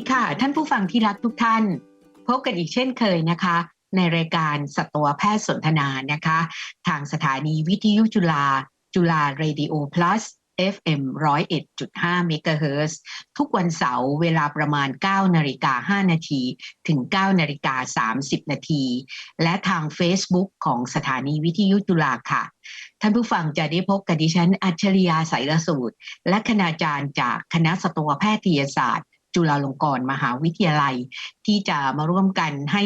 ดีค่ะ ท่านผู้ฟังที่รักทุกท่าน พบกันอีกเช่นเคยนะคะ ในรายการสัตวแพทย์สนทนานะคะ ทางสถานีวิทยุจุฬาจุฬาเรดิโอ plus FM 101.5เมกะเฮิรตซ์ทุกวันเสาร์เวลาประมาณ 9 นาฬิกา 5 นาที ถึง 9 นาฬิกา 30 นาที และทาง Facebook ของสถานีวิทยุจุฬาค่ะ ท่านผู้ฟังจะได้พบกับดิฉัน อัจฉริยาสายละสูตร และคณาจารย์จากคณะสัตวแพทยศาสตร์ จุฬาลงกรณ์มหาวิทยาลัย ที่จะมาร่วมกันให้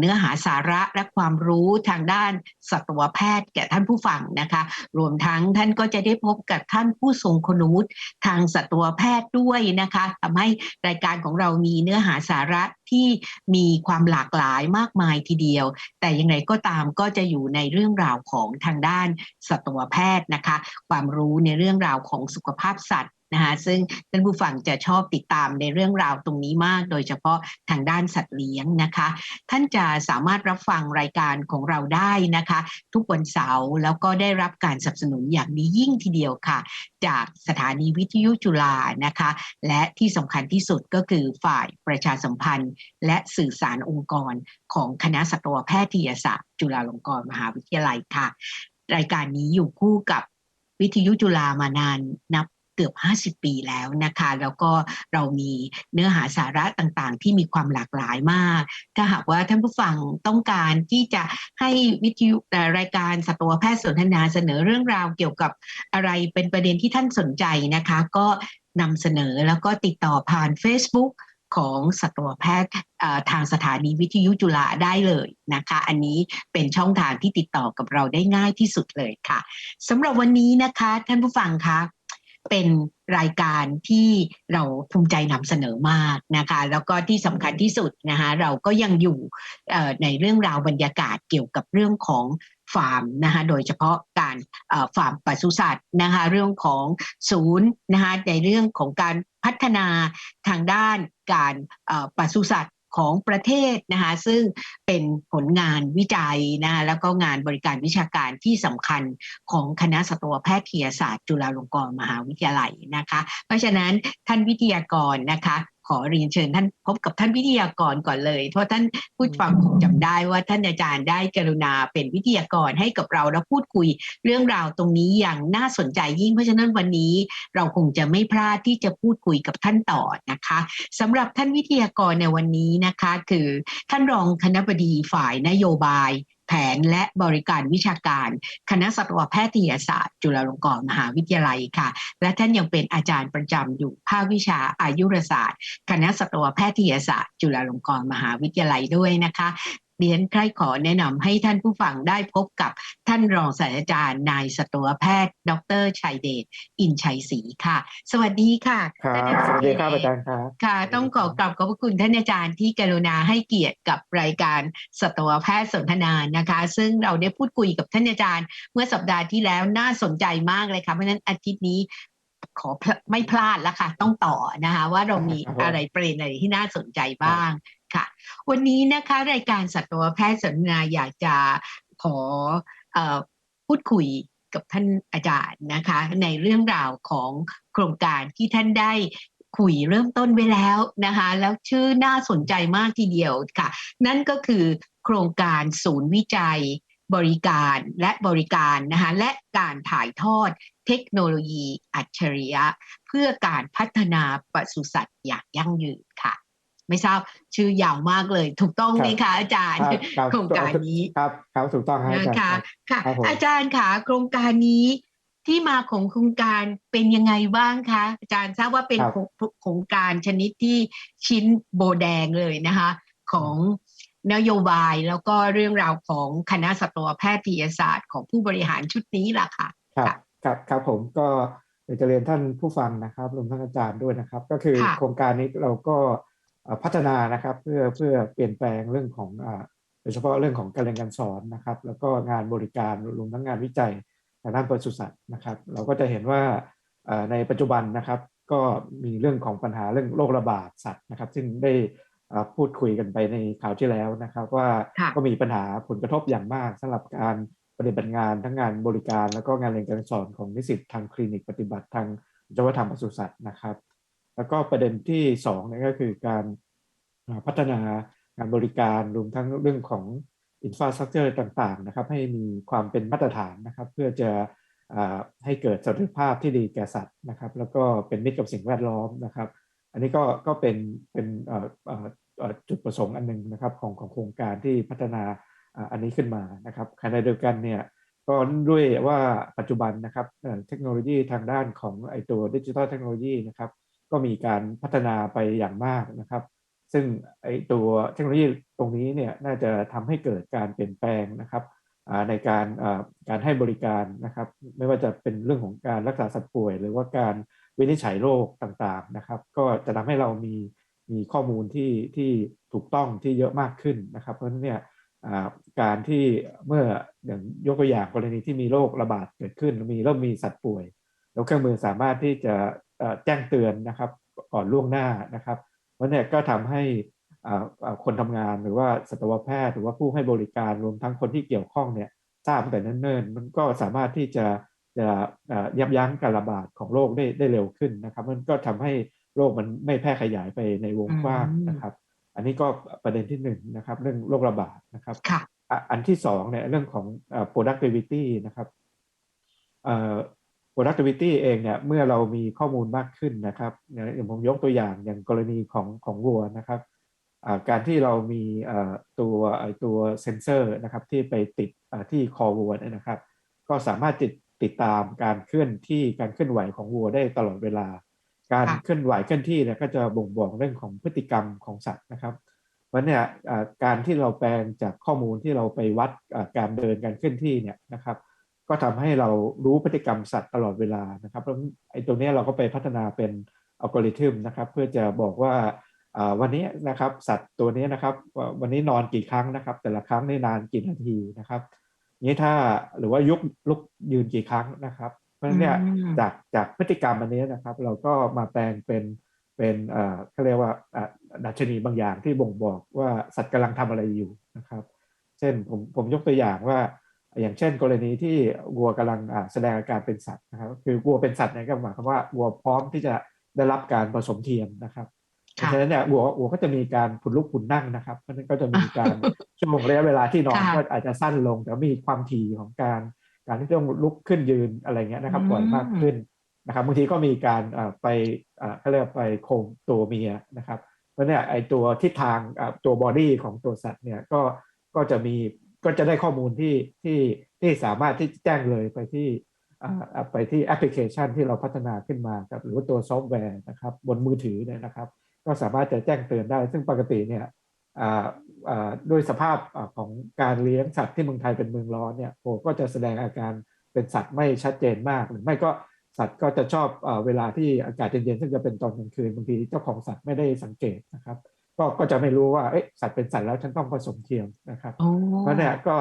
เนื้อหาสาระและความรู้ทางด้านสัตวแพทย์แก่ท่านผู้ฟังนะคะ รวมทั้งท่านก็จะได้พบกับท่านผู้ทรงคุณวุฒิทางสัตวแพทย์ด้วยนะคะทำให้รายการของเรามีเนื้อหาสาระที่มีความหลากหลายมากมายทีเดียว แต่ยังไงก็ตามก็จะอยู่ในเรื่องราวของทางด้านสัตวแพทย์นะคะ ความรู้ในเรื่องราวของสุขภาพสัตว์ นะคะซึ่งท่านผู้ฟังจะชอบติดตามในเรื่องราวตรงนี้มาก โดยเฉพาะทางด้านสัตว์เลี้ยงนะคะ ท่านจะสามารถรับฟังรายการของเราได้นะคะ ทุกวันเสาร์แล้วก็ได้รับการสนับสนุนอย่างนี้ยิ่งทีเดียวค่ะ จากสถานีวิทยุจุฬานะคะ และที่สำคัญที่สุดก็คือฝ่ายประชาสัมพันธ์ และสื่อสารองค์กรของคณะสัตวแพทยศาสตร์จุฬาลงกรณ์มหาวิทยาลัยค่ะ รายการนี้อยู่คู่กับวิทยุจุฬามานานนับ เกือบ 50 ปีแล้วนะคะ แล้วก็เรามีเนื้อหาสาระต่างๆ ที่มีความหลากหลายมาก ถ้าหากว่าท่านผู้ฟังต้องการที่จะให้วิทยุรายการสัตวแพทย์สนทนาเสนอเรื่องราวเกี่ยวกับอะไรเป็นประเด็นที่ท่านสนใจนะคะ ก็นำเสนอแล้วก็ติดต่อผ่าน Facebook ของสัตวแพทย์ทางสถานีวิทยุจุฬาได้เลยนะคะ อันนี้เป็นช่องทางที่ติดต่อกับเราได้ง่ายที่สุดเลยค่ะสำหรับวันนี้นะคะ ท่านผู้ฟังคะ เป็นรายการที่เราภูมิใจนำเสนอมากนะคะ แล้วก็ที่สำคัญที่สุดนะคะเราก็ยังอยู่ในเรื่องราวบรรยากาศเกี่ยวกับเรื่องของฟาร์มนะคะโดยเฉพาะการฟาร์มปศุสัตว์นะคะเรื่องของศูนย์นะคะในเรื่องของการพัฒนาทางด้านการปศุสัตว์ ของประเทศนะคะซึ่งเป็นผลงานวิจัยนะคะแล้วก็งานบริการวิชาการที่สำคัญของคณะสัตวแพทยศาสตร์ จุฬาลงกรณ์มหาวิทยาลัยนะคะ เพราะฉะนั้นท่านวิทยากรนะคะ ขอเรียนเชิญท่านพบกับท่านวิทยากรก่อนเลย เพราะท่านผู้ฟังคงจำได้ว่าท่านอาจารย์ได้กรุณาเป็นวิทยากรให้กับเราแล้วพูดคุยเรื่องราวตรงนี้อย่างน่าสนใจยิ่งเพราะฉะนั้นวันนี้เราคงจะไม่พลาดที่จะพูดคุยกับท่านต่อนะคะสำหรับท่านวิทยากรในวันนี้นะคะ คือท่านรองคณะบดีฝ่ายนโยบาย แผนและบริการวิชาการ คณะสัตวแพทยศาสตร์ จุฬาลงกรณ์มหาวิทยาลัยค่ะ และท่านยังเป็นอาจารย์ประจำอยู่ภาควิชาอายุรศาสตร์ คณะสัตวแพทยศาสตร์ จุฬาลงกรณ์มหาวิทยาลัยด้วยนะคะ เรียนใครขอแนะนำให้ท่านผู้ฟังได้พบกับท่านรองศาสตราจารย์นายสัตวแพทย์ ดรชัยเดชอินชัยศรีค่ะ สวัสดีค่ะครับสวัสดีครับอาจารย์ครับค่ะ ต้องขอกราบขอบพระคุณท่านอาจารย์ที่กรุณาให้เกียรติกับรายการสัตวแพทย์สนทนานะคะ ซึ่งเราได้พูดคุยกับท่านอาจารย์ เมื่อสัปดาห์ที่แล้วน่าสนใจมากเลยค่ะเพราะฉะนั้นอาทิตย์นี้ขอไม่พลาดแล้วค่ะ ต้องต่อนะคะ ว่าเรามีอะไรประเด็นอะไรที่น่าสนใจบ้าง ค่ะ วันนี้นะคะรายการสัตวแพทย์สนนาอยากจะขออพูดคุยกับท่านอาจารย์นะคะ ในเรื่องราวของโครงการที่ท่านได้คุยเริ่มต้นไว้แล้วนะคะ แล้วชื่อน่าสนใจมากทีเดียวค่ะ นั่นก็คือโครงการศูนย์วิจัยบริการและบริการนะคะและการถ่ายทอดเทคโนโลยีอัจฉริยะ เพื่อการพัฒนาปศุสัตว์อย่างยั่งยืนค่ะ ไม่ทราบชื่อยาวมากเลย ถูกต้องไหมคะอาจารย์ โครงการนี้ครับครับถูกต้องนะคะค่ะ อาจารย์ค่ะโครงการนี้ที่มาของโครงการเป็นยังไงบ้างคะอาจารย์ทราบว่าเป็นโครงการชนิดที่ชิ้นโบแดงเลยนะคะ ของนโยบายแล้วก็เรื่องราวของคณะสัตวแพทยศาสตร์ของผู้บริหารชุดนี้ล่ะค่ะ ครับ ครับครับผมก็อยากจะเรียนท่านผู้ฟังนะครับรวมทั้งอาจารย์ด้วยนะครับ ก็คือโครงการนี้เราก็ พัฒนานะครับเพื่อเพื่อเปลี่ยนแปลงเรื่องของโดยเฉพาะเรื่องของการเรียนการสอนนะครับ แล้วก็งานบริการรวมทั้งงานวิจัยทางด้านปศุสัตว์นะครับ เราก็จะเห็นว่าในปัจจุบันนะครับ ก็มีเรื่องของปัญหาเรื่องโรคระบาดสัตว์นะครับ ซึ่งได้พูดคุยกันไปในข่าวที่แล้วนะครับ ว่าก็มีปัญหาผลกระทบอย่างมากสำหรับการปฏิบัติงานทั้งงานบริการ แล้วก็งานเรียนการสอนของนิสิตทางคลินิกปฏิบัติทางจวธรรมปศุสัตว์นะครับ แล้วก็ประเด็นที่สองนี่ก็คือการพัฒนางานบริการรวมทั้งเรื่องของอินฟราสตรักเจอร์ต่างๆนะครับ ให้มีความเป็นมาตรฐานนะครับ เพื่อจะให้เกิดสวัสดิภาพที่ดีแก่สัตว์นะครับ แล้วก็เป็นมิตรกับสิ่งแวดล้อมนะครับ อันนี้ก็ก็เป็นเป็นจุดประสงค์อันหนึ่งนะครับของของโครงการที่พัฒนาอันนี้ขึ้นมานะครับขณะเดียวกันเนี่ยก็ด้วยว่าปัจจุบันนะครับเทคโนโลยีทางด้านของไอตัวดิจิทัลเทคโนโลยีนะครับ ก็มีการพัฒนาไปอย่างมากนะครับ ซึ่งไอตัวเทคโนโลยีตรงนี้เนี่ยน่าจะทำให้เกิดการเปลี่ยนแปลงนะครับในการการให้บริการนะครับ ไม่ว่าจะเป็นเรื่องของการรักษาสัตว์ป่วย หรือว่าการวินิจฉัยโรคต่างๆนะครับ ก็จะทำให้เรามีมีข้อมูลที่ที่ถูกต้องที่เยอะมากขึ้นนะครับ เพราะฉะนั้นเนี่ยการที่เมื่ออย่างยกตัวอย่างกรณีที่มีโรคระบาดเกิดขึ้น มีเริ่มมีสัตว์ป่วย แล้วเครื่องมือสามารถที่จะ แจ้งเตือนนะครับก่อนล่วงหน้านะครับเพราะเนี่ยก็ทำให้คนทำงานหรือว่าสัตวแพทย์หรือว่าผู้ให้บริการรวมทั้งคนที่เกี่ยวข้องเนี่ยทราบแต่เนิ่นๆมันก็สามารถที่จะจะยับยั้งการระบาดของโรคได้ได้เร็วขึ้นนะครับ มันก็ทำให้โรคมันไม่แพร่ขยายไปในวงกว้างนะครับ อันนี้ก็ประเด็นที่หนึ่งนะครับเรื่องโรคระบาดนะครับอันที่สองเนี่ยเรื่องของ productivity นะครับ productivity เองเนี่ยเมื่อเรามีข้อมูลมากขึ้นนะครับอย่างผมยกตัวอย่างอย่างกรณีของของวัวนะครับการที่เรามีตัวตัวเซนเซอร์นะครับที่ไปติดที่คอวัวนะครับ ก็สามารถติดติดตามการเคลื่อนที่การเคลื่อนไหวของวัวได้ตลอดเวลา การเคลื่อนไหวเคลื่อนที่เนี่ยก็จะบ่งบอกเรื่องของพฤติกรรมของสัตว์นะครับเพราะเนี่ยการที่เราแปลงจากข้อมูลที่เราไปวัดการเดินการเคลื่อนที่เนี่ยนะครับ ก็ทำให้เรารู้พฤติกรรมสัตว์ตลอดเวลานะครับแล้วไอ้ตัวนี้เราก็ไปพัฒนาเป็นอัลกอริทึมนะครับเพื่อจะบอกว่าวันนี้นะครับสัตว์ตัวนี้นะครับวันนี้นอนกี่ครั้งนะครับ แต่ละครั้งนี่นานกี่นาทีนะครับนี้ถ้าหรือว่ายุกลุกยืนกี่ครั้งนะครับ เพราะฉะนั้นเนี่ยจากจากพฤติกรรมอันนี้นะครับ เราก็มาแปลงเป็นเป็นเอ่อเขาเรียกว่าดัชนีบางอย่างที่บ่งบอกว่าสัตว์กำลังทำอะไรอยู่นะครับ เช่นผมผมยกตัวอย่างว่า อย่างเช่น กรณีที่วัวกำลังแสดงอาการเป็นสัตว์นะครับ คือวัวเป็นสัตว์เนี่ยก็หมายความว่าวัวพร้อมที่จะได้รับการผสมเทียมนะครับเพราะฉะนั้นเนี่ยวัววัวก็จะมีการผุดลุกผุดนั่งนะครับเพราะนั้นก็จะมีการชั่วโมงระยะเวลาที่นอนก็อาจจะสั้นลง แต่มีความถี่ของการการที่ต้องลุกขึ้นยืนอะไรเงี้ยนะครับบ่อยมากขึ้นนะครับบางทีก็มีการไปเขาเรียกไปโคมตัวเมียนะครับเพราะเนี่ยไอตัวทิศทางตัวบอดี้ของตัวสัตว์เนี่ยก็ก็จะมี ก็จะได้ข้อมูลที่ที่ที่สามารถที่แจ้งเลยไปที่ไปที่แอปพลิเคชันที่เราพัฒนาขึ้นมาครับหรือว่าตัวซอฟต์แวร์นะครับบนมือถือเนี่ยนะครับ ก็สามารถจะแจ้งเตือนได้ ซึ่งปกติเนี่ยด้วยสภาพของการเลี้ยงสัตว์ที่เมืองไทยเป็นเมืองร้อนเนี่ยโอก็จะแสดงอาการเป็นสัตว์ไม่ชัดเจนมาก หรือไม่ก็สัตว์ก็จะชอบเวลาที่อากาศเย็นๆซึ่งจะเป็นตอนกลางคืนบางทีเจ้าของสัตว์ไม่ได้สังเกตนะครับ ก็ก็จะไม่รู้ว่าเอ๊ะสัตว์เป็นสัตว์แล้วฉันต้องผสมเทียมนะครับเพราะเนี่ยก็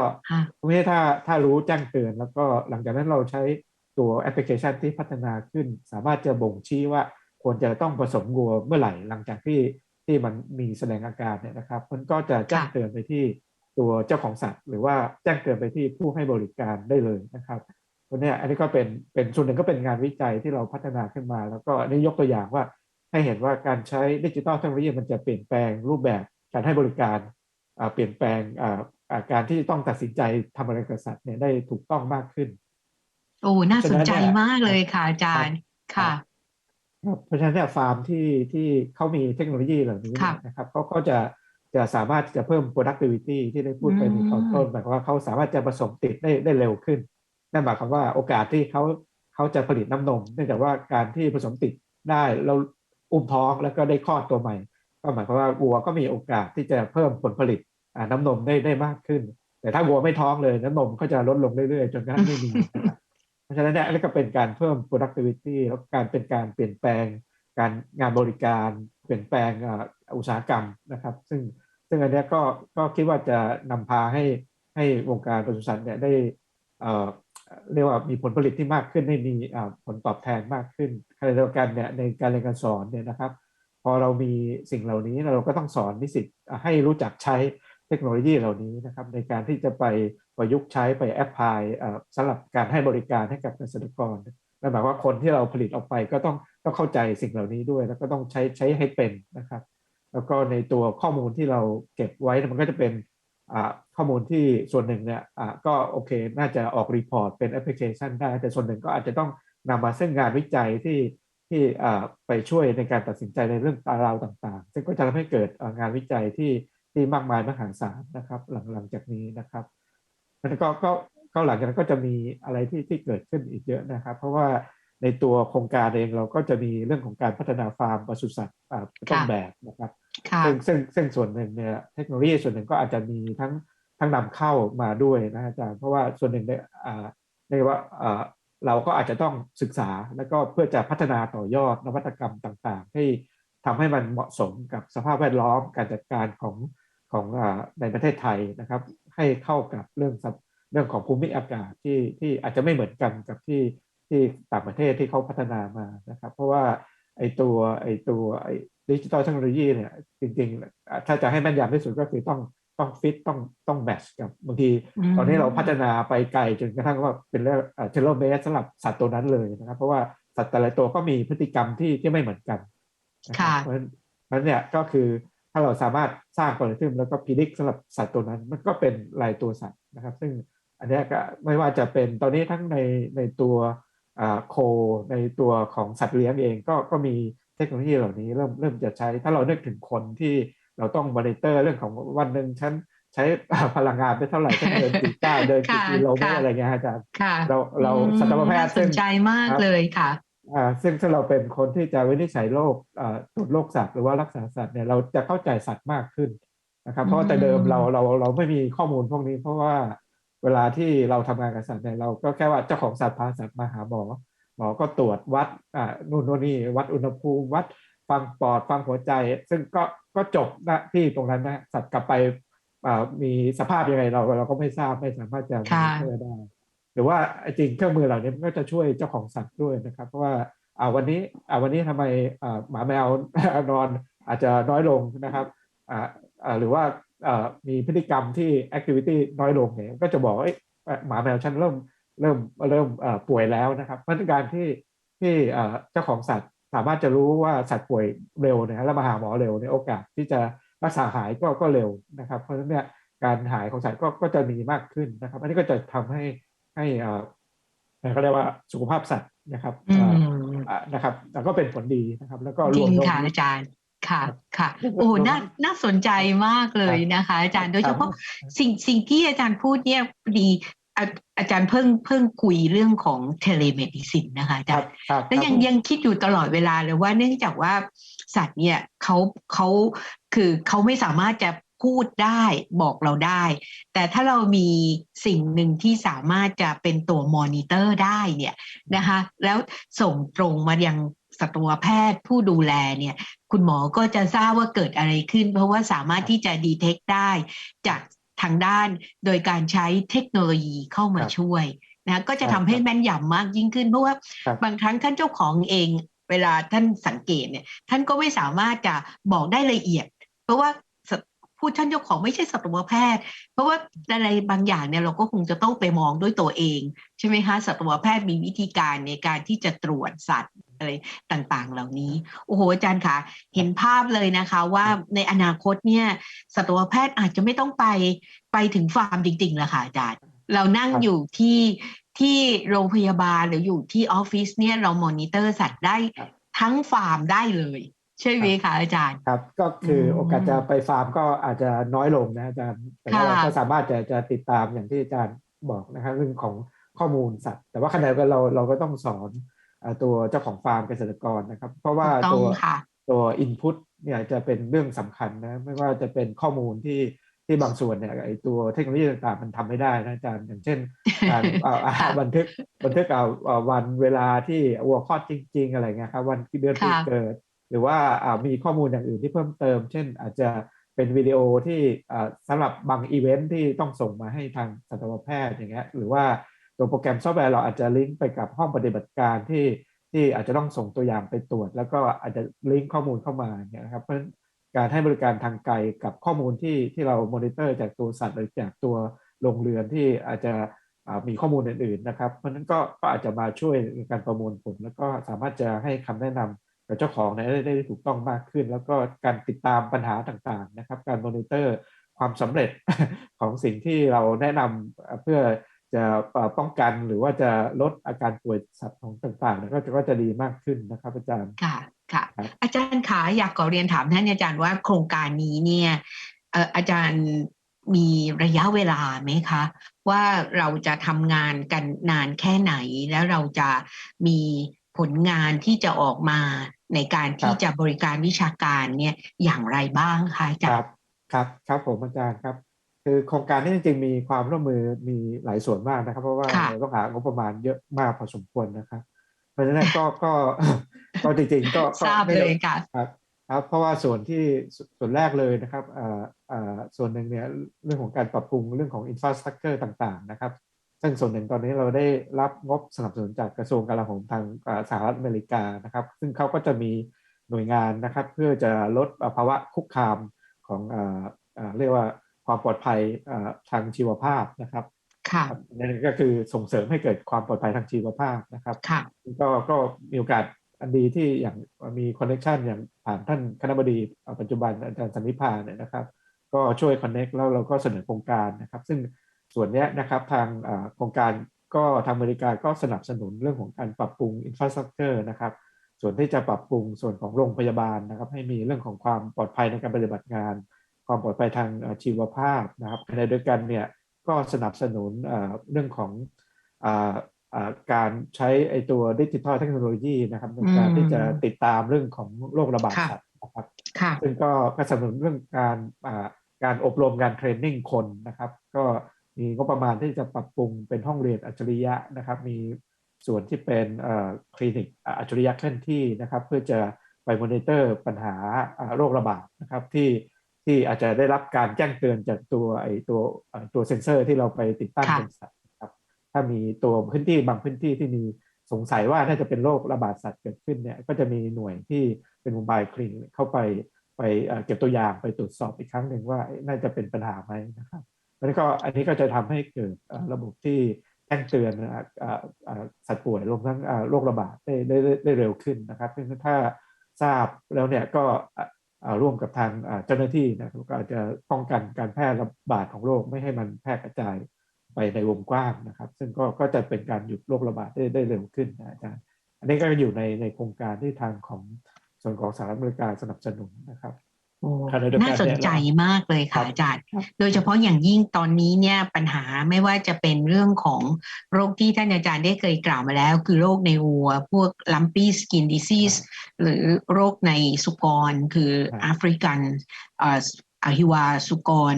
ตรงนี้ถ้าถ้ารู้แจ้งเตือน แล้วก็หลังจากนั้นเราใช้ตัวแอปพลิเคชันที่พัฒนาขึ้น สามารถจะบ่งชี้ว่าควรจะต้องผสมวัวเมื่อไหร่หลังจากที่ที่มันมีแสดงอาการเนี่ยนะครับ มันก็จะแจ้งเตือนไปที่ตัวเจ้าของสัตว์ หรือว่าแจ้งเตือนไปที่ผู้ให้บริการได้เลยนะครับตัวนี้อันนี้ก็เป็นเป็นส่วนหนึ่งก็เป็นงานวิจัยที่เราพัฒนาขึ้นมา แล้วก็อันนี้ยกตัวอย่างว่า ให้เห็นว่าการใช้ดิจิทัลเทคโนโลยีมันจะเปลี่ยนแปลงรูปแบบการให้บริการเปลี่ยนแปลงการที่ต้องตัดสินใจทำอะไรกับสัตว์เนี่ยได้ถูกต้องมากขึ้น โอ้ น่าสนใจมากเลยค่ะอาจารย์ค่ะเพราะฉะนั้นเนี่ยฟาร์มที่ที่เขามีเทคโนโลยีเหล่านี้นะครับเขาก็จะจะสามารถจะเพิ่ม productivity ที่ได้พูดไปในตอนต้นหมายความว่าเขาสามารถจะผสมติดได้ได้เร็วขึ้นนั่นหมายความว่าโอกาสที่เขาเขาจะผลิตน้ำนมเนื่องจากว่าการที่ผสมติดได้เรา อุ้มท้องแล้วก็ได้คลอดตัวใหม่ ก็หมายความว่าวัวก็มีโอกาสที่จะเพิ่มผลผลิตน้ำนมได้ได้มากขึ้น แต่ถ้าวัวไม่ท้องเลยน้ำนมก็จะลดลงเรื่อยๆ จนกระทั่งไม่มีเพราะฉะนั้นเนี่ยนนี้ก็เป็นการเพิ่ม productivity แล้วการเป็นการเปลี่ยนแปลง การงานบริการเปลี่ยนแปลงอุตสาหกรรมนะครับ ซึ่งซึ่งอันนี้ก็ก็คิดว่าจะนำพาให้ให้วงการปศุสัตว์เนี่ยได้ เรียกว่ามีผลผลิตที่มากขึ้นให้มีผลตอบแทนมากขึ้นขณะเดียวกันเนี่ยในการเรียนการสอนเนี่ยนะครับ พอเรามีสิ่งเหล่านี้เราก็ต้องสอนนิสิตให้รู้จักใช้เทคโนโลยีเหล่านี้นะครับในการที่จะไปประยุกต์ใช้ไปแอพพลายสำหรับการให้บริการให้กับเกษตรกรนั่นหมายว่าคนที่เราผลิตออกไปก็ต้องต้องเข้าใจสิ่งเหล่านี้ด้วย แล้วก็ต้องใช้ใช้ให้เป็นนะครับ แล้วก็ในตัวข้อมูลที่เราเก็บไว้มันก็จะเป็น ข้อมูลที่ส่วนหนึ่งเนี่ยก็โอเค น่าจะออกรีพอร์ตเป็นแอปพลิเคชันได้ แต่ส่วนหนึ่งก็อาจจะต้องนำมาซึ่งงานวิจัยที่ที่ไปช่วยในการตัดสินใจในเรื่องตาราวต่างๆ ซึ่งก็จะทำให้เกิดงานวิจัยที่ที่มากมายมหาศาลนะครับ หลังหลังจากนี้นะครับแล้วก็ก็ก็หลังจากนั้นก็จะมีอะไรที่ที่เกิดขึ้นอีกเยอะนะครับ เพราะว่า ในตัวโครงการเองเราก็จะมีเรื่องของการพัฒนาฟาร์มปศุสัตว์ต้นแบบนะครับซึ่งซึ่งซึ่งส่วนหนึ่งเนี่ยเทคโนโลยีส่วนหนึ่งก็อาจจะมีทั้งทั้งนำเข้ามาด้วยนะอาจารย์เพราะว่าส่วนหนึ่งเนี่ยในว่าเราก็อาจจะต้องศึกษาแล้วก็เพื่อจะพัฒนาต่อยอดนวัตกรรมต่างๆ ให้ทำให้มันเหมาะสมกับสภาพแวดล้อมการจัดการของของในประเทศไทยนะครับ ให้เข้ากับเรื่องเรื่องของภูมิอากาศที่ที่อาจจะไม่เหมือนกันกับที่ ที่ต่างประเทศที่เขาพัฒนามานะครับ เพราะว่าไอตัวไอตัวไอดิจิตอลเทคโนโลยีเนี่ยจริงๆ ถ้าจะให้แม่นยำที่สุดก็คือต้องต้องฟิตต้องต้องแมชกับบางทีตอนนี้เราพัฒนาไปไกลจนกระทั่งว่าเป็นเรื่องเทเลเมสสำหรับสัตว์ตัวนั้นเลยนะครับ เพราะว่าสัตว์แต่ละตัวก็มีพฤติกรรมที่ที่ไม่เหมือนกันเพราะฉะนั้นเนี่ยก็คือถ้าเราสามารถสร้างกริทึมแล้วก็พิจิตรสำหรับสัตว์ตัวนั้น มันก็เป็นรายตัวสัตว์นะครับ ซึ่งอันนี้ก็ไม่ว่าจะเป็นตอนนี้ทั้งในในตัว โคในตัวของสัตว์เลี้ยงเองก็ก็มีเทคโนโลยีเหล่านี้เริ่มเริ่มจะใช้ ถ้าเรานึกถึงคนที่เราต้องมอนิเตอร์เรื่องของวันหนึ่งฉันใช้พลังงานไปเท่าไหร่ฉันเดินกี่ก้าวเดินกี่กิโลเมตรอะไรเงี้ยอาจารย์เราเราสัตวแพทย์สนใจมากเลยค่ะอ่าซึ่งถ้าเราเป็นคนที่จะวินิจฉัยโรคอ่าตรวจโรคสัตว์หรือว่ารักษาสัตว์เนี่ยเราจะเข้าใจสัตว์มากขึ้นนะครับเพราะแต่เดิมเราเราเราไม่มีข้อมูลพวกนี้เพราะว่า เวลาที่เราทำงานกับสัตว์เนี่ยเราก็แค่ว่าเจ้าของสัตว์พาสัตว์มาหาหมอหมอก็ตรวจวัดอ่านู่นนู่นนี่วัดอุณหภูมิวัดฟังปอดฟังหัวใจ ซึ่งก็ก็จบนะที่ตรงนั้นนะสัตว์กลับไปมีสภาพยังไงเราเราก็ไม่ทราบไม่สามารถจะช่วยได้ หรือว่าจริงเครื่องมือเหล่านี้ก็จะช่วยเจ้าของสัตว์ด้วยนะครับ เพราะว่าอ่าวันนี้อ่าวันนี้ทำไมอ่าหมาแมวนอนอาจจะน้อยลงนะครับอ่าอ่าหรือว่าอ่า มีพฤติกรรมที่แอคทิวิตี้น้อยลงเนี่ยก็จะบอกว่าหมาแมวฉันเริ่มเริ่มเริ่มป่วยแล้วนะครับเพราะการที่ที่เจ้าของสัตว์สามารถจะรู้ว่าสัตว์ป่วยเร็วนะแล้วมาหาหมอเร็วในโอกาสที่จะรักษาหายก็ก็เร็วนะครับ เพราะฉะนั้นเนี่ยการหายของสัตว์ก็ก็จะมีมากขึ้นนะครับ อันนี้ก็จะทำให้ให้อ่าเขาเรียกว่าสุขภาพสัตว์นะครับนะครับแล้วก็เป็นผลดีนะครับ แล้วก็รวมค่ะอาจารย์ ค่ะค่ะโอ้น่าน่าสนใจมากเลยนะคะ อาจารย์โดยเฉพาะสิ่งสิ่งที่อาจารย์พูดเนี่ยดีอาจารย์เพิ่งเพิ่งคุยเรื่องของเทเลเมดิซินนะคะอาจารย์แล้วยังยังคิดอยู่ตลอดเวลาเลยว่าเนื่องจากว่าสัตว์เนี่ยเขาเขาคือเขาไม่สามารถจะพูดได้บอกเราได้ แต่ถ้าเรามีสิ่งหนึ่งที่สามารถจะเป็นตัวมอนิเตอร์ได้เนี่ยนะคะแล้วส่งตรงมายัง สัตวแพทย์ผู้ดูแลเนี่ยคุณหมอก็จะทราบว่าเกิดอะไรขึ้น เพราะว่าสามารถที่จะดีเทคได้จากทางด้านโดยการใช้เทคโนโลยีเข้ามาช่วยนะก็จะทำให้แม่นยำมากยิ่งขึ้น เพราะว่าบางครั้งท่านเจ้าของเอง เวลาท่านสังเกตเนี่ยท่านก็ไม่สามารถจะบอกได้ละเอียด เพราะว่า ผู้ท่านเจ้าของไม่ใช่สัตวแพทย์ เพราะว่าอะไรบางอย่างเนี่ยเราก็คงจะต้องไปมองด้วยตัวเอง ใช่ไหมคะสัตวแพทย์มีวิธีการในการที่จะตรวจสัตว์อะไรต่างๆ เหล่านี้โอ้โหอาจารย์คะเห็นภาพเลยนะคะว่าในอนาคตเนี่ยสัตวแพทย์อาจจะไม่ต้องไปไปถึงฟาร์มจริงๆแล้วค่ะอาจารย์เรานั่งอยู่ที่ที่โรงพยาบาลหรืออยู่ที่ออฟฟิศเนี่ยเรามอนิเตอร์สัตว์ได้ทั้งฟาร์มได้เลย ใช่ไหมคะอาจารย์ครับ ก็คือโอกาสจะไปฟาร์มก็อาจจะน้อยลงนะอาจารย์แต่ว่าเราก็สามารถจะจะติดตามอย่างที่อาจารย์บอกนะครับเรื่องของข้อมูลสัตว์ แต่ว่าขณะเดียวกันเราเราก็ต้องสอนตัวเจ้าของฟาร์มเกษตรกรนะครับ เพราะว่าตัวตัวอินพุตเนี่ยจะเป็นเรื่องสำคัญนะไม่ว่าจะเป็นข้อมูลที่ที่บางส่วนเนี่ยไอตัวเทคโนโลยีต่างๆมันทำไม่ได้นะอาจารย์อย่างเช่นการบันทึกบันทึกเอาวันเวลาที่วัวคลอดจริง ๆ อะไรเงี้ยครับวันที่เดือนที่เกิด หรือว่ามีข้อมูลอย่างอื่นที่เพิ่มเติม เช่น อาจจะเป็นวิดีโอที่สำหรับบางอีเวนท์ที่ต้องส่งมาให้ทางสัตวแพทย์อย่างเงี้ยหรือว่าตัวโปรแกรมซอฟต์แวร์เราอาจจะลิงก์ไปกับห้องปฏิบัติการที่ที่อาจจะต้องส่งตัวอย่างไปตรวจ แล้วก็อาจจะลิงก์ข้อมูลเข้ามาเนี่ยครับเพราะการให้บริการทางไกลกับข้อมูลที่ที่เรามอนิเตอร์จากตัวสัตว์หรือจากตัวโรงเรือนที่อาจจะมีข้อมูลอื่น ๆ นะครับ เพราะฉะนั้นก็ก็อาจจะมาช่วยในการประมวลผล แล้วก็สามารถจะให้คำแนะนำ กับเจ้าของได้ได้ได้ถูกต้องมากขึ้น แล้วก็การติดตามปัญหาต่างๆนะครับ การมอนิเตอร์ความสำเร็จของสิ่งที่เราแนะนำเพื่อจะป้องกันหรือว่าจะลดอาการป่วยสัตว์ของต่างๆเนี่ยก็จะก็จะดีมากขึ้นนะครับ อาจารย์ค่ะค่ะครับอาจารย์ขาอยากขอเรียนถามท่านอาจารย์ว่าโครงการนี้เนี่ยเอ่ออาจารย์มีระยะเวลาไหมคะ ว่าเราจะทำงานกันนานแค่ไหน แล้วเราจะมีผลงานที่จะออกมา ในการที่จะบริการวิชาการเนี่ยอย่างไรบ้างคะอาจาครรัย์บครับครับผมอาจารย์ครับ คือโครงการนี้จริงๆมีความร่วมมือมีหลายส่วนมากนะครับ เพราะว่าค่ะเราต้องหางบประมาณเยอะมากพอสมควรนะครับ เพราะฉะนั้นก็ก็ก็จริงๆก็ก็ทราบไม่เลได้ยค่ะครับครับเพราะว่าส่วนที่สส่วนแรกเลยนะครับเอ่อเอ่อส่วนหนึ่งเนี่ยเรื่องของการปรับปรุงเรื่องของอินฟ a าสตรักเจอร์ต่างๆนะครับ ซึ่งส่วนหนึ่งตอนนี้เราได้รับงบสนับสนุนจากกระทรวงกลาโหมทางเอ่อสหรัฐอเมริกานะครับ ซึ่งเขาก็จะมีหน่วยงานนะครับ เพื่อจะลดภาวะคุกคามของเอ่อเอ่อเรียกว่าความปลอดภัยเอ่อทางชีวภาพนะครับค่ะครับนั่นก็คือส่งเสริมให้เกิดความปลอดภัยทางชีวภาพนะครับค่ะก็ก็มีโอกาสอันดีที่อย่างมีคอนเน c ชันอย่างผ่านท่านคณบดีเอ่อปัจจุบันอาจารย์สันนิพาเนี่ยนะครับ ก็ช่วยคอนเน็กแล้วเราก็เสนอโครงการนะครับ ซึ่ง ส่วนเนี้ยนะครับทางเอ่อโครงการก็ทางอเมริกาก็สนับสนุนเรื่องของการปรับปรุงอินฟ a าสตรักเจอร์นะครับ ส่วนที่จะปรับปรุงส่วนของโรงพยาบาลนะครับ ให้มีเรื่องของความปลอดภัยในการปฏิบัติงาน ความปลอดภัยทางเอ่อชีวภาพนะครับขณะเดียวกันเนี่ยก็สนับสนุนเอ่อเรื่องของอ่าอ่าการใช้ไอตัวดิจิทัลเทคโนโลยีนะครับในการอืมที่จะติดตามเรื่องของโรคระบาดค่ะสัตว์นะครับค่ะซึ่งก็ก็สนับสนุนเรื่องการอ่าการอบรมการเทรนนิ่งคนนะครับ ก็ มีงบประมาณที่จะปรับปรุงเป็นห้องเรียนอัจฉริยะนะครับ มีส่วนที่เป็นเอ่อคลินิกอ่าอัจฉริยะเคลื่อนที่นะครับ เพื่อจะไปมอนิเตอร์ปัญหาอ่าโรคระบาดนะครับที่ที่อาจจะได้รับการแจ้งเตือนจากตัวไอตัวเอ่อตัวเซ็นเซอร์ที่เราไปติดตั้งค่ะบนสัตว์นะครับ ถ้ามีตัวพื้นที่บางพื้นที่ที่มีสงสัยว่าน่าจะเป็นโรคระบาดสัตว์เกิดขึ้นเนี่ยก็จะมีหน่วยที่เป็นโมบายคลินิกเข้าไปไปเอ่อเก็บตัวอย่างไปตรวจสอบอีกครั้งหนึ่งว่าเอ๊ะน่าจะเป็นปัญหาไหมนะครับอั นนี้ก็อันนี้ก็จะทำให้เกิดระบบที่แจ้งเตือนสัตว์ป่วยรวมทั้งโรคระบาดได้ได้ได้เร็วขึ้นนะครับซึ่งถ้าทราบแล้วเนี่ยก็ร่วมกับทางเจ้าหน้าที่นะครับก็อาจจะป้องกันการแพร่ระบาดของโรคไม่ให้มันแพร่กระจายไปในวงกว้างนะครับ ซึ่งก็ก็จะเป็นการหยุดโรคระบาดได้ได้เร็วขึ้นนะอาจารย์อันนี้ก็อยู่ในในโครงการที่ทางของส่วนของสหรัฐอเมริกาสนับสนุนนะครับ โอ้ขณะเดียวกันน่าสนใจมากเลยครัค่ะบอาจารย์ครับโดยเฉพาะอย่างยิ่งตอนนี้เนี่ยปัญหาไม่ว่าจะเป็นเรื่องของโรคที่ท่านอาจารย์ได้เคยกล่าวมาแล้ว คือโรคในวัว พวก lumpy skin disease หรือโรคในสุกร คือครับแอฟริกันอ่าอหิวาสุกร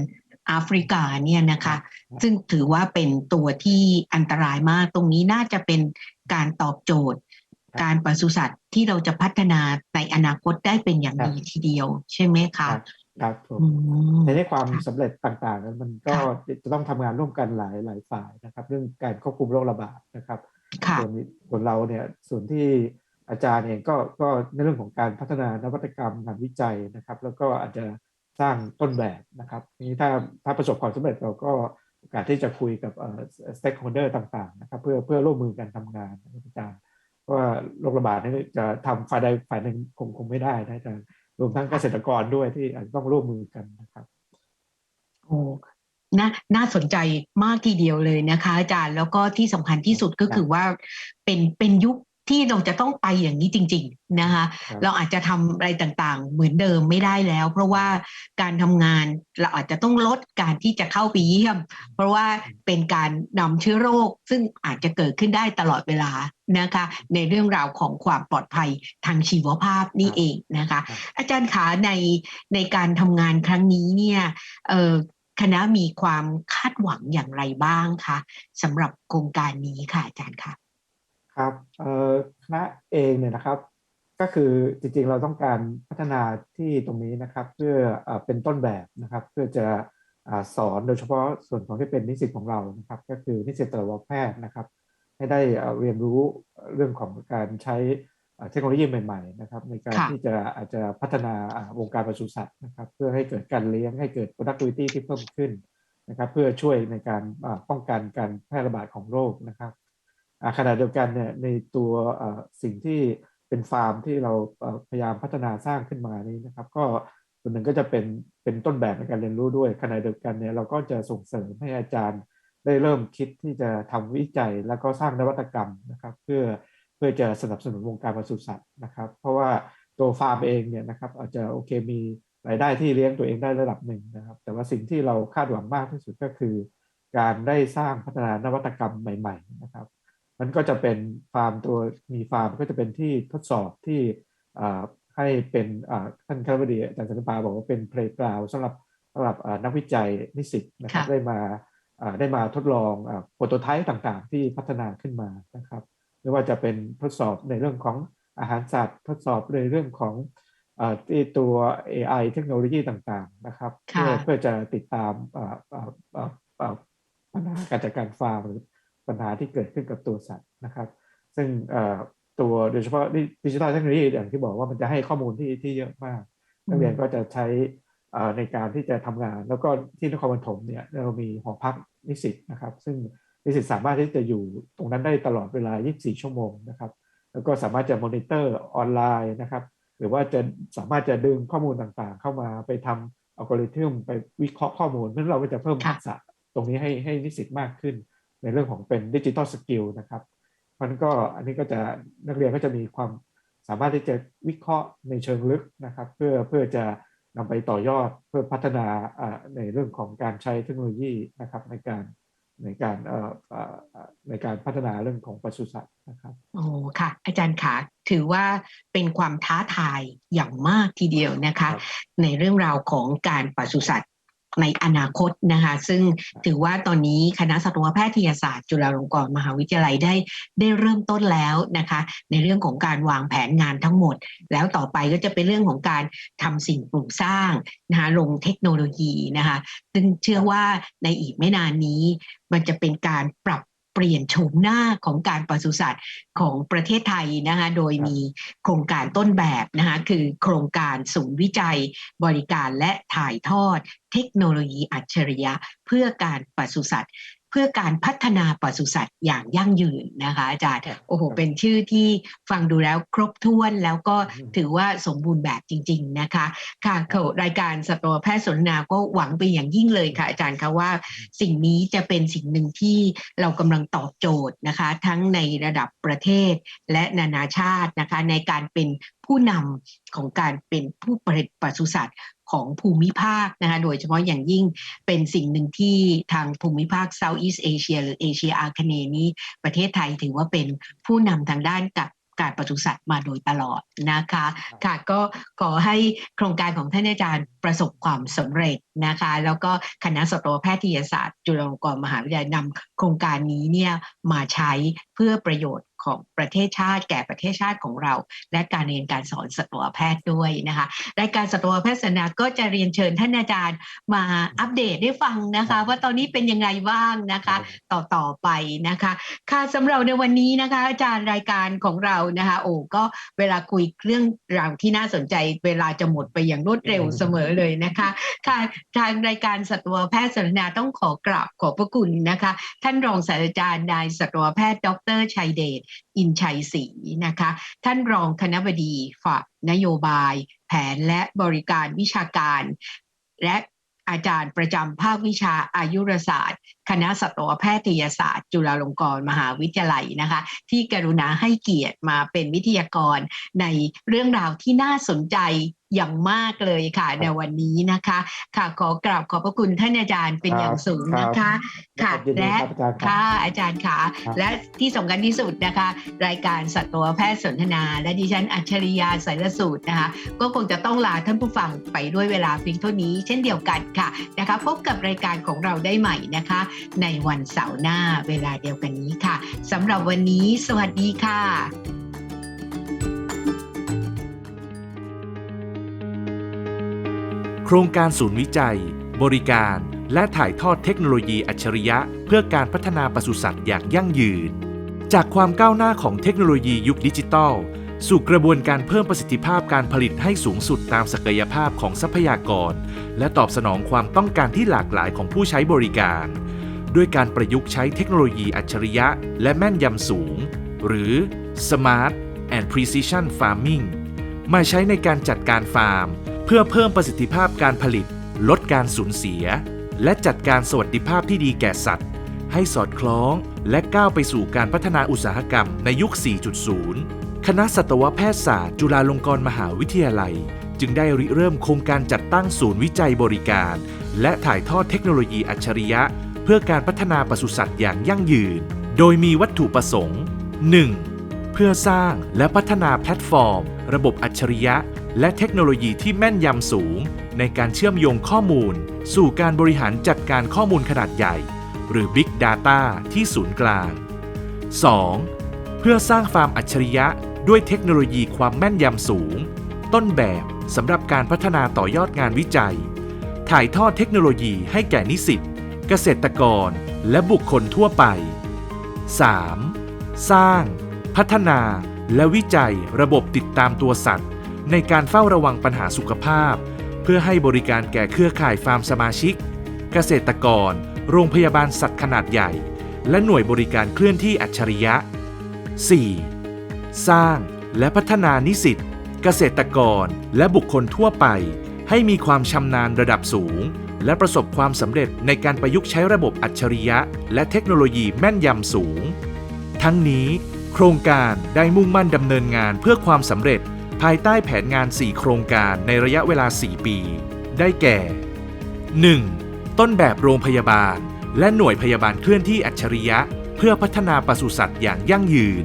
แอฟริกาเนี่ยนะคะครับซึ่งถือว่าเป็นตัวที่อันตรายมากตรงนี้น่าจะเป็นการตอบโจทย์ครับ การปศุสัตว์ที่เราจะพัฒนาในอนาคตได้เป็นอย่างครับดีทีเดียว ใช่ไหมครัคะบครับผมอืมในเรื่องความสำเร็จต่างๆนั้นมันก็ค่ะจะต้องทำงานร่วมกันหลายหลายฝ่ายนะครับ เรื่องการควบคุมโรคระบาดนะครับค่ะส่วนนี้ส่วนเราเนี่ยส่วนที่อาจารย์เองก็ก็ในเรื่องของการพัฒนานวัตกรรมงานวิจัยนะครับ แล้วก็อาจจะสร้างต้นแบบนะครับนี้ถ้าถ้าประสบความสำเร็จเราก็โอกาสที่จะคุยกับเอ่อ stakeholder ต่างๆนะครับเพื่อเพื่อร่วมมือกันทำงานนะครับอาจารย์เพราะ ว่าโรคระบาดนี่จะทำฝ่ายใดฝ่ายหนึ่งคงคงไม่ได้นะอาจารย์รวมทั้งเกษตรกรด้วยที่อาจจะต้องร่วมมือกันนะครับโอ้น่าน่าสนใจมากทีเดียวเลยนะคะ อาจารย์แล้วก็ที่สำคัญที่สุดก็คือว่าเป็นเป็นยุคที่เราจะต้องไปอย่างนี้จริง ๆนะคะครับเราอาจจะทำอะไรต่างๆ เหมือนเดิมไม่ได้แล้ว เพราะว่าการทำงานเราอาจจะต้องลดการที่จะเข้าไปเยี่ยม เพราะว่าเป็นการนำเชื้อโรคซึ่งอาจจะเกิดขึ้นได้ตลอดเวลา นะคะในเรื่องราวของความปลอดภัยทางชีวภาพนี่เองนะคะครับอาจารย์ขาในในการทำงานครั้งนี้เนี่ยเอ่อคณะมีความคาดหวังอย่างไรบ้างคะสำหรับโครงการนี้ค่ะอาจารย์คะครับเอ่อคณะเองเนี่ยนะครับก็คือจริงๆเราต้องการพัฒนาที่ตรงนี้นะครับเพื่อเอ่อเป็นต้นแบบนะครับเพื่อจะอ่าสอนโดยเฉพาะส่วนของที่เป็นนิสิตของเรานะครับ ก็คือนิสิตสัตวแพทย์นะครับ ให้ได้เอ่อเรียนรู้เรื่องของการใช้เอ่อเทคโนโลยีใหม่ๆนะครับในการค่ะที่จะอาจจะพัฒนาอ่าวงการปศุสัตว์นะครับเพื่อให้เกิดการเลี้ยงให้เกิด productivity ที่เพิ่มขึ้นนะครับเพื่อช่วยในการป้องกันการแพร่ระบาดของโรคนะครับขณะเดียวกันเนี่ยในตัวสิ่งที่เป็นฟาร์มที่เราพยายามพัฒนาสร้างขึ้นมานี้นะครับ ก็ส่วนหนึ่งก็จะเป็นเป็นต้นแบบในการเรียนรู้ด้วยขณะเดียวกันเนี่ยเราก็จะส่งเสริมให้อาจารย์ ได้เริ่มคิดที่จะทำวิจัยแล้วก็สร้างนวัตกรรมนะครับ เพื่อเพื่อจะสนับสนุนวงการปศุสัตว์นะครับ เพราะว่าตัวฟาร์มเองเนี่ยนะครับอาจจะโอเคมีรายได้ที่เลี้ยงตัวเองได้ระดับหนึ่งนะครับ แต่ว่าสิ่งที่เราคาดหวังมากที่สุดก็คือ การได้สร้างพัฒนานวัตกรรมใหม่ ๆ นะครับ มันก็จะเป็นฟาร์มตัวมีฟาร์มก็จะเป็นที่ทดสอบที่ให้เป็นท่านคณบดีอาจารย์สันปาบอกว่าเป็นเพลย์กราวสำหรับสำหรับนักวิจัยนิสิตนะครับได้มา ได้มาทดลองโปรโตไทป์ต่างๆ ที่พัฒนาขึ้นมานะครับ ไม่ว่าจะเป็นทดสอบในเรื่องของอาหารสัตว์ ทดสอบในเรื่องของที่ตัว AI เทคโนโลยีต่างๆนะครับ เพื่อเพื่อจะติดตามปัญหาการจัดการฟาร์มหรือปัญหาที่เกิดขึ้นกับตัวสัตว์นะครับ ซึ่งตัวโดยเฉพาะดิจิทัลเทคโนโลยีอย่างที่บอกว่ามันจะให้ข้อมูลที่ที่เยอะมาก นักเรียนก็จะใช้ ในการที่จะทำงาน แล้วก็ที่นครปฐมเนี่ยเรามีหอพักนิสิตนะครับ ซึ่งนิสิตสามารถที่จะอยู่ตรงนั้นได้ตลอดเวลา 24 ชั่วโมงนะครับ แล้วก็สามารถจะมอนิเตอร์ออนไลน์นะครับ หรือว่าจะสามารถจะดึงข้อมูลต่างๆ เข้ามาไปทำอัลกอริทึมไปวิเคราะห์ข้อมูล เพราะเราก็จะเพิ่มทักษะตรงนี้ให้ให้นิสิตมากขึ้น ในเรื่องของเป็นดิจิทัลสกิลนะครับมันก็อันนี้ก็จะนักเรียนก็จะมีความสามารถที่จะวิเคราะห์ในเชิงลึกนะครับ เพื่อเพื่อจะ นำไปต่อยอดเพื่อพัฒนาในเรื่องของการใช้เทคโนโลยีนะครับในการในการในการพัฒนาเรื่องของปศุสัตว์นะครับโอ้ค่ะ อาจารย์คะถือว่าเป็นความท้าทายอย่างมากทีเดียวนะคะ ในเรื่องราวของการปศุสัตว์ ในอนาคตนะคะ ซึ่งถือว่าตอนนี้คณะสัตวแพทยศาสตร์ จุฬาลงกรณ์มหาวิทยาลัยได้ได้เริ่มต้นแล้วนะคะ ในเรื่องของการวางแผนงานทั้งหมด แล้วต่อไปก็จะเป็นเรื่องของการทำสิ่งปลูกสร้างนะคะลงเทคโนโลยีนะคะ ซึ่งเชื่อว่าในอีกไม่นานนี้ มันจะเป็นการปรับ เปลี่ยนโฉมหน้าของการปศุสัตว์ของประเทศไทยนะคะโดยมีโครงการต้นแบบนะคะคือโครงการศูนย์วิจัย บริการและถ่ายทอด เทคโนโลยีอัจฉริยะ เพื่อการปศุสัตว์ เพื่อการพัฒนาปศุสัตว์อย่างยั่งยืนนะคะอาจารย์โอ้โห เป็นชื่อที่ฟังดูแล้วครบถ้วนแล้วก็ถือว่าสมบูรณ์แบบจริง ๆนะคะ ค่ะรายการสัตวแพทย์สนทนาก็หวังไปอย่างยิ่งเลยค่ะ อาจารย์คะว่าสิ่งนี้จะเป็นสิ่งหนึ่งที่เรากำลังตอบโจทย์นะคะ ทั้งในระดับประเทศและนานาชาตินะคะ ในการเป็นผู้นำของการเป็นผู้ผลิตปศุสัตว์ ของภูมิภาคนะคะโดยเฉพาะอย่างยิ่งเป็นสิ่งหนึ่งที่ทางภูมิภาค Southeast Asia หรือเอเชียอาคเนย์นี้ประเทศไทยถือว่าเป็นผู้นำทางด้านกับการปศุสัตว์มาโดยตลอดนะคะค่ะก็ขอให้โครงการของท่านอาจารย์ประสบความสำเร็จนะคะ แล้วก็คณะสัตวแพทยศาสตร์ จุฬาลงกรณ์มหาวิทยาลัยนำโครงการนี้เนี่ยมาใช้เพื่อประโยชน์ ของประเทศชาติ แก่ประเทศชาติของเรา และการเรียนการสอนสัตวแพทย์ด้วยนะคะรายการสัตวแพทย์สนาก็จะเรียนเชิญท่านอาจารย์มาอัปเดตให้ฟังนะคะ ว่าตอนนี้เป็นยังไงบ้างนะคะ ต่อต่อไปนะคะ ค่ะสำหรับในวันนี้นะคะ อาจารย์รายการของเรานะคะ โอ้ก็เวลาคุยเรื่องราวที่น่าสนใจ เวลาจะหมดไปอย่างรวดเร็วเสมอเลยนะคะค่ะทางรายการสัตวแพทย์สนทนาต้องขอกราบขอบพระคุณนะคะ ท่านรองศาสตราจารย์นายสัตวแพทย์ ดรชัยเดชอินชัยศรีนะคะ ท่านรองคณบดีฝ่ายนโยบาย แผนและบริการวิชาการ และอาจารย์ประจำภาควิชาอายุรศาสตร์ คณะสัตวแพทยศาสตร์ จุฬาลงกรณ์มหาวิทยาลัยนะคะ ที่กรุณาให้เกียรติมาเป็นวิทยากรในเรื่องราวที่น่าสนใจอย่างมากเลยค่ะในวันนี้นะคะ ค่ะขอกราบขอบพระคุณท่านอาจารย์เป็นอย่างสูงนะคะค่ะและค่ะอาจารย์ค่ะและที่สำคัญที่สุดนะคะ รายการสัตวแพทย์สนทนา และดิฉันอัจฉริยาสายสูตรนะคะ ก็คงจะต้องลาท่านผู้ฟังไปด้วยเวลาเพียงเท่านี้ เช่นเดียวกันค่ะนะคะ พบกับรายการของเราได้ใหม่นะคะในวันเสาร์หน้าเวลาเดียวกันนี้ค่ะสำหรับวันนี้ สวัสดีค่ะโครงการศูนย์วิจัย บริการ และถ่ายทอดเทคโนโลยีอัจฉริยะ เพื่อการพัฒนาปศุสัตว์อย่างยั่งยืน จากความก้าวหน้าของเทคโนโลยียุคดิจิทัล สู่กระบวนการเพิ่มประสิทธิภาพการผลิตให้สูงสุดตามศักยภาพของทรัพยากร และตอบสนองความต้องการที่หลากหลายของผู้ใช้บริการ ด้วยการประยุกต์ใช้เทคโนโลยีอัจฉริยะ และแม่นยำสูง หรือ Smart and Precision Farming มาใช้ในการจัดการฟาร์ม เพื่อเพิ่มประสิทธิภาพการผลิต ลดการสูญเสีย และจัดการสวัสดิภาพที่ดีแก่สัตว์ ให้สอดคล้องและก้าวไปสู่การพัฒนาอุตสาหกรรมในยุค 4.0 คณะสัตวแพทยศาสตร์ จุฬาลงกรณ์มหาวิทยาลัย จึงได้ริเริ่มโครงการจัดตั้งศูนย์วิจัยบริการ และถ่ายทอดเทคโนโลยีอัจฉริยะ พื่อการพัฒนาปศุสัตว์อย่างยั่งยืน โดยมีวัตถุประสงค์ 1. เพื่อสร้างและพัฒนาแพลตฟอร์ม ระบบอัจฉริยะ และเทคโนโลยีที่แม่นยำสูง ในการเชื่อมโยงข้อมูล สู่การบริหารจัดการข้อมูลขนาดใหญ่ หรือ Big Data ที่ศูนย์กลาง 2. เพื่อสร้างฟาร์มอัจฉริยะ ด้วยเทคโนโลยีความแม่นยำสูง ต้นแบบสำหรับการพัฒนาต่อยอดงานวิจัย ถ่ายทอดเทคโนโลยีให้แก่นิสิต เกษตรกรและบุคคลทั่วไป 3. สร้าง พัฒนา และวิจัยระบบติดตามตัวสัตว์ ในการเฝ้าระวังปัญหาสุขภาพ เพื่อให้บริการแก่เครือข่ายฟาร์มสมาชิก เกษตรกร โรงพยาบาลสัตว์ขนาดใหญ่ และหน่วยบริการเคลื่อนที่อัจฉริยะ 4. สร้างและพัฒนานิสิต เกษตรกรและบุคคลทั่วไป ให้มีความชำนาญระดับสูง และประสบความสำเร็จในการประยุกต์ใช้ระบบอัจฉริยะ และเทคโนโลยีแม่นยำสูง ทั้งนี้ โครงการได้มุ่งมั่นดำเนินงานเพื่อความสำเร็จ ภายใต้แผนงาน 4 โครงการในระยะเวลา 4 ปี ได้แก่ 1. ต้นแบบโรงพยาบาล และหน่วยพยาบาลเคลื่อนที่อัจฉริยะ เพื่อพัฒนาปศุสัตว์อย่างยั่งยืน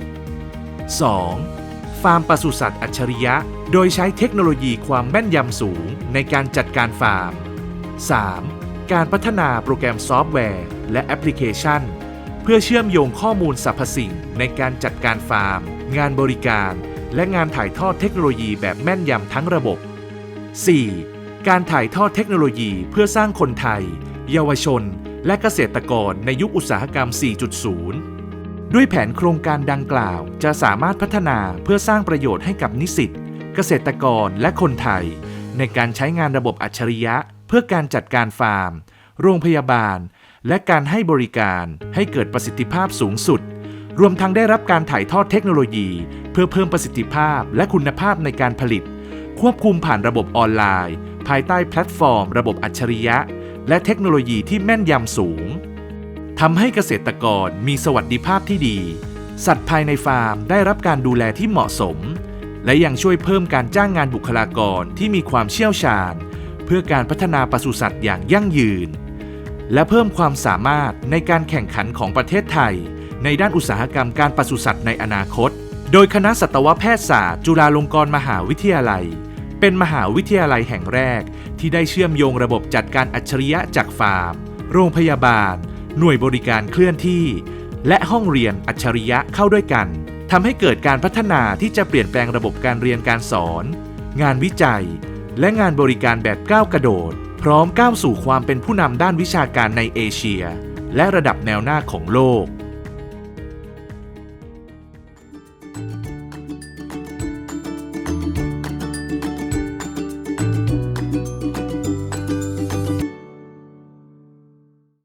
2. ฟาร์มปศุสัตว์อัจฉริยะ โดยใช้เทคโนโลยีความแม่นยำสูงในการจัดการฟาร์ม 3. การพัฒนาโปรแกรมซอฟต์แวร์ และแอปพลิเคชัน เพื่อเชื่อมโยงข้อมูลสรรพสิ่ง ในการจัดการฟาร์ม งานบริการ และงานถ่ายทอดเทคโนโลยีแบบแม่นยำทั้งระบบ 4. การถ่ายทอดเทคโนโลยีเพื่อสร้างคนไทย เยาวชน และเกษตรกรในยุคอุตสาหกรรม 4.0 ด้วยแผนโครงการดังกล่าว จะสามารถพัฒนาเพื่อสร้างประโยชน์ให้กับนิสิต เกษตรกรและคนไทย ในการใช้งานระบบอัจฉริยะ พื่อการจัดการฟาร์ม โรงพยาบาล และการให้บริการให้เกิดประสิทธิภาพสูงสุด รวมทั้งได้รับการถ่ายทอดเทคโนโลยี เพื่อเพิ่มประสิทธิภาพและคุณภาพในการผลิต ควบคุมผ่านระบบออนไลน์ ภายใต้แพลตฟอร์ม ระบบอัจฉริยะ และเทคโนโลยีที่แม่นยำสูงทำให้เกษตรกรมีสวัสดิภาพที่ดี สัตว์ภายในฟาร์มได้รับการดูแลที่เหมาะสม และยังช่วยเพิ่มการจ้างงานบุคลากรที่มีความเชี่ยวชาญ เพื่อการพัฒนาปศุสัตว์อย่างยั่งยืน และเพิ่มความสามารถในการแข่งขันของประเทศไทย ในด้านอุตสาหกรรมการปศุสัตว์ในอนาคต โดยคณะสัตวแพทยศาสตร์จุฬาลงกรณ์มหาวิทยาลัย เป็นมหาวิทยาลัยแห่งแรก ที่ได้เชื่อมโยงระบบจัดการอัจฉริยะจากฟาร์ม โรงพยาบาล หน่วยบริการเคลื่อนที่ และห้องเรียนอัจฉริยะเข้าด้วยกันทำให้เกิดการพัฒนาที่จะเปลี่ยนแปลงระบบการเรียนการสอน งานวิจัย และงานบริการแบบก้าวกระโดด พร้อมก้าวสู่ความเป็นผู้นำด้านวิชาการในเอเชีย และระดับแนวหน้าของโลก